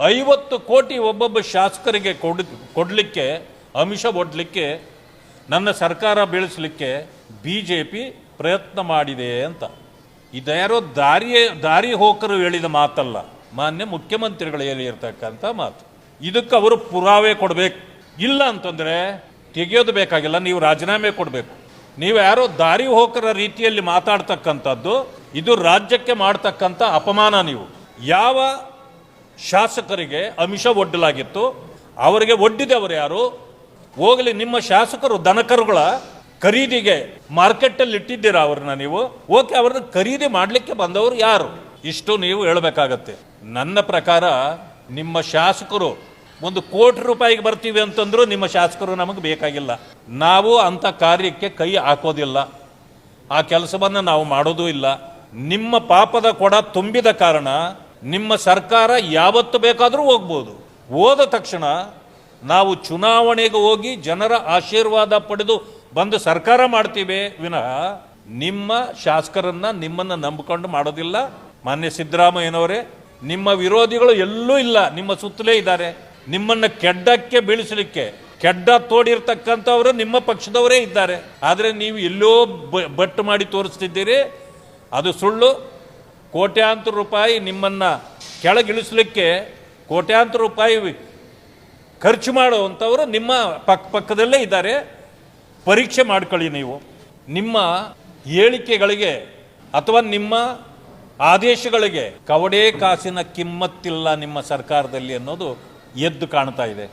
ಐವತ್ತು ಕೋಟಿ ಒಬ್ಬೊಬ್ಬ ಶಾಸಕರಿಗೆ ಕೊಡ್, ಕೊಡಲಿಕ್ಕೆ, ಅಮಿಷ ಒಡ್ಲಿಕ್ಕೆ, ನನ್ನ ಸರ್ಕಾರ ಬೀಳಿಸಲಿಕ್ಕೆ ಬಿ ಜೆ ಪಿ ಪ್ರಯತ್ನ ಮಾಡಿದೆ ಅಂತ. ಇದ್ಯಾರೋ ದಾರಿಯೇ, ದಾರಿ ಹೋಕರು ಹೇಳಿದ ಮಾತಲ್ಲ. ಮಾನ್ಯ ಮುಖ್ಯಮಂತ್ರಿಗಳು ಹೇಳಿರ್ತಕ್ಕಂಥ ಮಾತು. ಇದಕ್ಕೆ ಅವರು ಪುರಾವೆ ಕೊಡಬೇಕು. ಇಲ್ಲ ಅಂತಂದರೆ ತೆಗೆಯೋದು ಬೇಕಾಗಿಲ್ಲ, ನೀವು ರಾಜೀನಾಮೆ ಕೊಡಬೇಕು. ನೀವು ಯಾರೋ ದಾರಿ ಹೋಕರ ರೀತಿಯಲ್ಲಿ ಮಾತಾಡ್ತಕ್ಕಂಥದ್ದು, ಇದು ರಾಜ್ಯಕ್ಕೆ ಮಾಡ್ತಕ್ಕಂಥ ಅಪಮಾನ ನೀವು. ಯಾವ ಶಾಸಕರಿಗೆ ಅಮಿಷ ಒಡ್ಡಲಾಗಿತ್ತು. ಅವರಿಗೆ ಒಡ್ಡಿದವರು ಯಾರು? ಹೋಗಲಿ, ನಿಮ್ಮ ಶಾಸಕರು, ದನಕರುಗಳ ಖರೀದಿಗೆ ಮಾರ್ಕೆಟಲ್ಲಿ ಇಟ್ಟಿದ್ದೀರಾ ಅವ್ರನ್ನ ನೀವು? ಓಕೆ, ಅವ್ರನ್ನ ಖರೀದಿ ಮಾಡಲಿಕ್ಕೆ ಬಂದವರು ಯಾರು? ಇಷ್ಟು ನೀವು ಹೇಳಬೇಕಾಗತ್ತೆ. ನನ್ನ ಪ್ರಕಾರ ನಿಮ್ಮ ಶಾಸಕರು ಒಂದು ಕೋಟಿ ರೂಪಾಯಿಗೆ ಬರ್ತೀವಿ ಅಂತಂದ್ರು ನಿಮ್ಮ ಶಾಸಕರು ನಮಗೆ ಬೇಕಾಗಿಲ್ಲ. ನಾವು ಅಂಥ ಕಾರ್ಯಕ್ಕೆ ಕೈ ಹಾಕೋದಿಲ್ಲ. ಆ ಕೆಲಸವನ್ನು ನಾವು ಮಾಡೋದೂ ಇಲ್ಲ. ನಿಮ್ಮ ಪಾಪದ ಕೊಡ ತುಂಬಿದ ಕಾರಣ ನಿಮ್ಮ ಸರ್ಕಾರ ಯಾವತ್ತು ಬೇಕಾದರೂ ಹೋಗ್ಬೋದು. ಹೋದ ತಕ್ಷಣ ನಾವು ಚುನಾವಣೆಗೆ ಹೋಗಿ ಜನರ ಆಶೀರ್ವಾದ ಪಡೆದು ಬಂದು ಸರ್ಕಾರ ಮಾಡ್ತೀವಿ ವಿನಃ ನಿಮ್ಮ ಶಾಸಕರನ್ನ ನಿಮ್ಮನ್ನ ನಂಬಿಕೊಂಡು ಮಾಡೋದಿಲ್ಲ. ಮಾನ್ಯ ಸಿದ್ದರಾಮಯ್ಯನವರೇ, ನಿಮ್ಮ ವಿರೋಧಿಗಳು ಎಲ್ಲೂ ಇಲ್ಲ, ನಿಮ್ಮ ಸುತ್ತಲೇ ಇದ್ದಾರೆ. ನಿಮ್ಮನ್ನ ಕೆಡ್ಡಕ್ಕೆ ಬೀಳಿಸಲಿಕ್ಕೆ, ಕೆಡ್ಡ ತೋಡಿರ್ತಕ್ಕಂಥವರು ನಿಮ್ಮ ಪಕ್ಷದವರೇ ಇದ್ದಾರೆ. ಆದರೆ ನೀವು ಎಲ್ಲೋ ಬಟ್ಟು ಮಾಡಿ ತೋರಿಸ್ತಿದ್ದೀರಿ. ಅದು ಸುಳ್ಳು. ಕೋಟ್ಯಾಂತರ ರೂಪಾಯಿ ನಿಮ್ಮನ್ನು ಕೆಳಗಿಳಿಸಲಿಕ್ಕೆ ಕೋಟ್ಯಾಂತರ ರೂಪಾಯಿ ಖರ್ಚು ಮಾಡುವಂಥವರು ನಿಮ್ಮ ಪಕ್ಕ ಪಕ್ಕದಲ್ಲೇ ಇದ್ದಾರೆ. ಪರೀಕ್ಷೆ ಮಾಡ್ಕೊಳ್ಳಿ ನೀವು. ನಿಮ್ಮ ಹೇಳಿಕೆಗಳಿಗೆ ಅಥವಾ ನಿಮ್ಮ ಆದೇಶಗಳಿಗೆ ಕವಡೆ ಕಾಸಿನ ಕಿಮ್ಮತ್ತಿಲ್ಲ ನಿಮ್ಮ ಸರ್ಕಾರದಲ್ಲಿ ಅನ್ನೋದು ಎದ್ದು ಕಾಣ್ತಾ ಇದೆ.